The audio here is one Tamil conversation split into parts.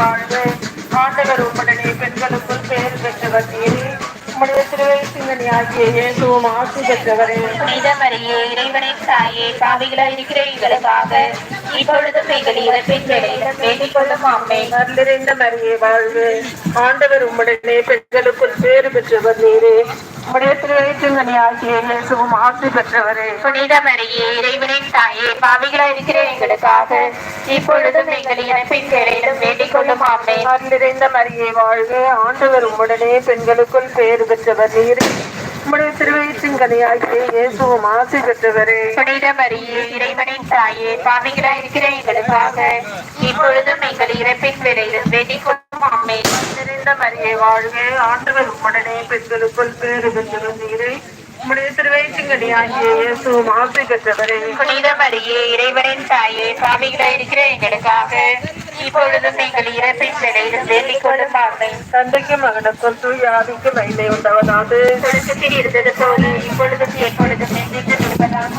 வாழ்வு. ஆண்டவர் உடனே பெண்களுக்குள் பெயர் பெற்றவர் நீரே. உம்முடைய திருவயிற்றுங்கனி ஆகிய இயேசுவும் ஆசி பெற்றவரே. புனிதமரியே இறைவனை தாயே. பாவிகளாய் இருக்கிற இப்பொழுதும் எங்கள் இறப்பின் வேளையிலும் வேண்டிக் கொள்ளும் அம்மே நிறைந்த மரியே வாழ்க ஆண்டவர் உம்முடனே பெண்களுக்குள் பேறு பெற்றவர் நீரே. உம்முடைய திருவயசிங்கனியாகிய இயேசுவும் ஆசி பெற்றவரே. புனித மரியே இறைவனின் தாயே பாவிகளா இருக்கிற எங்களுக்காக இப்பொழுதும் எங்கள் இறப்பின் வேண்டிக் கொள்ளும் அம்மே நிறைந்த மரியே வாழ்க ஆண்டவர் உம்முடனே பெண்களுக்குள் பேறு பெற்றவர் நீரே. உம்முடைய திருவயிற்றின்கனியாகிய இயேசுவும் ஆசி பெற்றவரே. புனித மரியே இறைவனின் தாயே பாவிகளா இருக்கிற எங்களுக்காக இப்பொழுதும் எங்கள் இறப்பின் வேளையிலும் வேண்டிக் கொள்ளும் அம்மே நிறைந்த மரியே வாழ்க. ஆண்டவர் உம்முடனே பெண்களுக்குள் பேறு பெற்றவர் நீரே. உம்முடைய திருவயிற்றின்கனியாகிய இயேசுவும் ஆசி பெற்றவரே. புனித மரியே இறைவனின் தாயே பாவிகளா இருக்கிற எங்களுக்காக இப்பொழுதும் நீங்கள் இறப்பின் நிலையில் வேண்டிக் கொள்ளும் அம்மே தந்தைக்கும் மகனுக்கும் தூய் ஆவிக்கும் மகிமை உண்டாவதாக தொடக்கத்தில் இருந்தது போல இப்பொழுதும் எப்பொழுதும் என்றென்றும் இருப்பதாக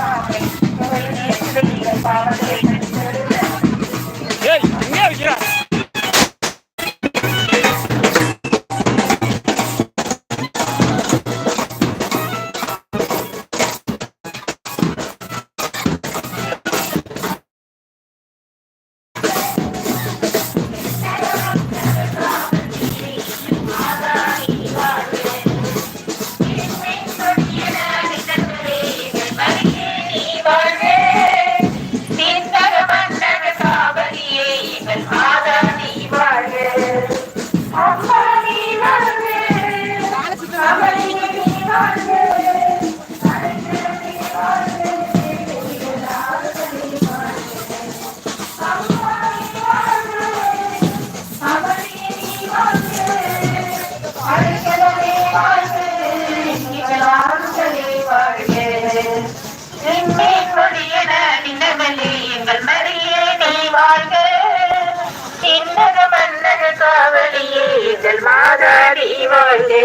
மாதாடி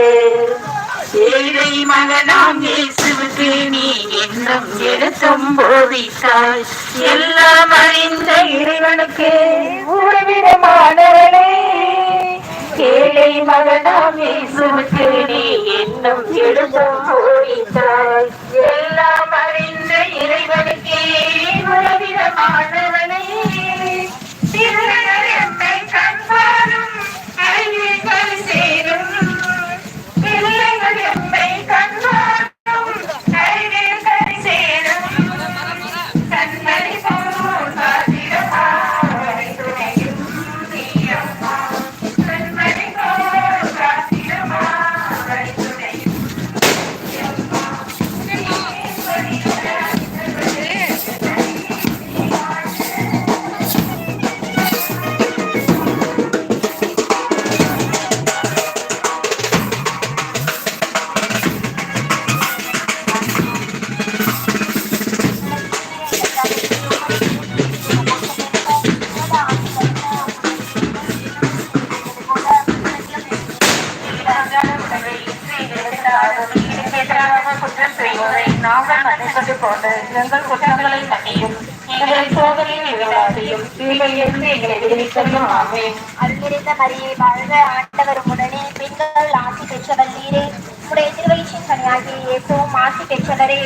ஏழை மகனாம் இயேசுவுக்கு நீ என்னும் எழுத்தும் போதித்தாய் எல்லாம் அறிந்த இறைவனுக்கு உறவிடமானவளே ஏழை மகனாம் இயேசுவுக்கு நீ என்னும் எழுத்தும் போதித்தாய் எல்லாம் குற்றம் செய்வோரை நாங்கள் மன்னிப்பது போல எங்கள் குற்றங்களை மன்னியும் எங்களை சோதனையில் விடாதையும் தீமையிலிருந்து எங்களை விடுவித்தலும் ஆமென். அருள்நிறைந்த மரியே வாழ்க. ஆண்டவர் உடனே பெண்கள் ஆசி பெற்றவர் நீரே. உடைய திருவயிற்றின் கனியாகிய இயேசுவும் ஆசி பெற்றவரே.